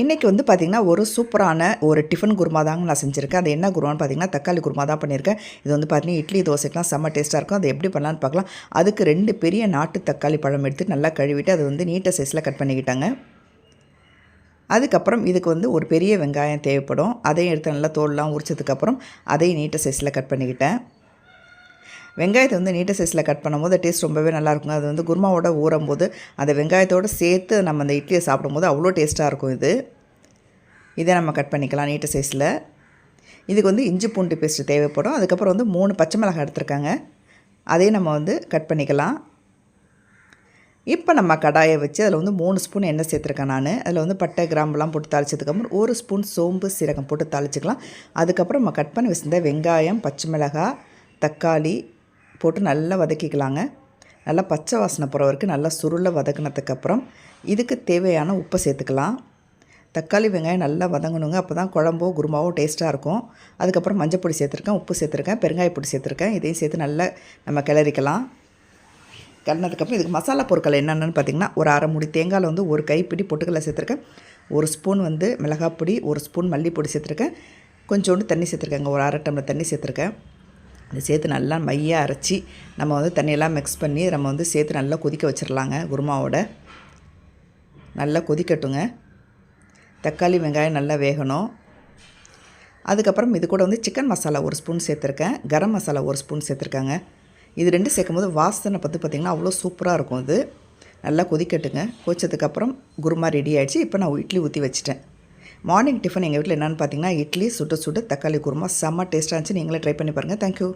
இன்றைக்கி வந்து பார்த்திங்கன்னா ஒரு சூப்பரான ஒரு டிஃபன் குருமா தாங்க நான் செஞ்சுருக்கேன். அது என்ன குருமான்னு பார்த்தீங்கன்னா தக்காளி குருமா தான் பண்ணியிருக்கேன். இது வந்து பார்த்தீங்கன்னா இட்லி தோசைக்கெலாம் செம்ம டேஸ்ட்டாக இருக்கும். அதை எப்படி பண்ணலான்னு பார்க்கலாம் அதுக்கு ரெண்டு பெரிய நாட்டு தக்காளி பழம் எடுத்து நல்லா கழுவிட்டு அதை வந்து நீட்ட சைஸில் கட் பண்ணிக்கிட்டாங்க. அதுக்கப்புறம் இதுக்கு வந்து ஒரு பெரிய வெங்காயம் தேவைப்படும். அதையும் எடுத்து நல்லா தோல்லாம் உரிச்சதுக்கப்புறம் அதையும் நீட்ட சைஸில் கட் பண்ணிக்கிட்டேன். வெங்காயத்தை வந்து நீட்ட சைஸில் கட் பண்ணும்போது டேஸ்ட் ரொம்பவே நல்லாயிருக்கும். அது வந்து குருமாவோட ஊறும் போது அந்த வெங்காயத்தோடு சேர்த்து நம்ம அந்த இட்லியை சாப்பிடும்போது அவ்வளோ டேஸ்ட்டாக இருக்கும் இது. இதை நம்ம கட் பண்ணிக்கலாம் நீட்ட சைஸில். இதுக்கு வந்து இஞ்சி பூண்டு பேஸ்ட்டு தேவைப்படும். அதுக்கப்புறம் வந்து மூணு பச்சை மிளகாய் எடுத்துருக்காங்க. அதையும் நம்ம வந்து கட் பண்ணிக்கலாம். இப்போ நம்ம கடாயை வச்சு அதில் வந்து மூணு ஸ்பூன் எண்ணெய் சேர்த்துருக்கேன் நான். அதில் வந்து பட்டை கிராம்பெலாம் போட்டு தாளிச்சதுக்கப்புறம் ஒரு ஸ்பூன் சோம்பு சீரகம் போட்டு தாளிச்சிக்கலாம். அதுக்கப்புறம் நம்ம கட் பண்ணி வச்சுருந்த வெங்காயம் பச்சை மிளகாய் தக்காளி போட்டு நல்லா வதக்கிக்கலாங்க. நல்லா பச்சை வாசனை போகிற வரைக்கும் நல்லா சுருளை வதக்கினதுக்கப்புறம் இதுக்கு தேவையான உப்பை சேர்த்துக்கலாம். தக்காளி வெங்காயம் நல்லா வதங்கணுங்க. அப்போ தான் குழம்போ குருமாவோ டேஸ்ட்டாக இருக்கும். அதுக்கப்புறம் மஞ்சள் பொடி சேர்த்துருக்கேன் உப்பு சேர்த்துருக்கேன் பெருங்காய பொடி சேர்த்துருக்கேன். இதையும் சேர்த்து நல்லா நம்ம கிளறிக்கலாம். கிளறினதுக்கப்புறம் இதுக்கு மசாலா பொருட்கள் என்னென்னு பார்த்திங்கன்னா ஒரு அரை முடி தேங்காயில் வந்து ஒரு கைப்பிடி பொட்டுக்கடலை சேர்த்துருக்கேன். ஒரு ஸ்பூன் வந்து மிளகாப்பொடி ஒரு ஸ்பூன் மல்லிப்பொடி சேர்த்துருக்கேன். கொஞ்சோண்டு தண்ணி சேர்த்துருக்கேங்க. ஒரு அரை டம்ளர் தண்ணி சேர்த்துருக்கேன். இந்த சேர்த்து நல்லா மையாக அரைச்சி நம்ம வந்து தண்ணியெல்லாம் மிக்ஸ் பண்ணி நம்ம வந்து சேர்த்து நல்லா கொதிக்க வச்சிடலாங்க குருமாவோட. நல்லா கொதிக்கட்டுங்க. தக்காளி வெங்காயம் நல்லா வேகணும். அதுக்கப்புறம் இது கூட வந்து சிக்கன் மசாலா ஒரு ஸ்பூன் சேர்த்துருக்கேன். கரம் மசாலா ஒரு ஸ்பூன் சேர்த்துருக்காங்க. இது ரெண்டு சேர்க்கும் போது வாசனை பார்த்து பார்த்திங்கன்னா அவ்வளோ சூப்பராக இருக்கும் இது. நல்லா கொதிக்கட்டுங்க. கொதிச்சதுக்கப்புறம் குருமா ரெடி ஆகிடுச்சு இப்போ நான் இட்லி ஊற்றி வச்சுட்டேன். மார்னிங் டிஃபன் எங்கள் வீட்டில் என்னென்னு பார்த்தீங்கன்னா இட்லி சுட்டு சுட்டு தக்காளி குருமா செம்ம டேஸ்ட்டாக இருந்துச்சு. நீங்களே ட்ரை பண்ணி பாருங்கள் தேங்க்யூ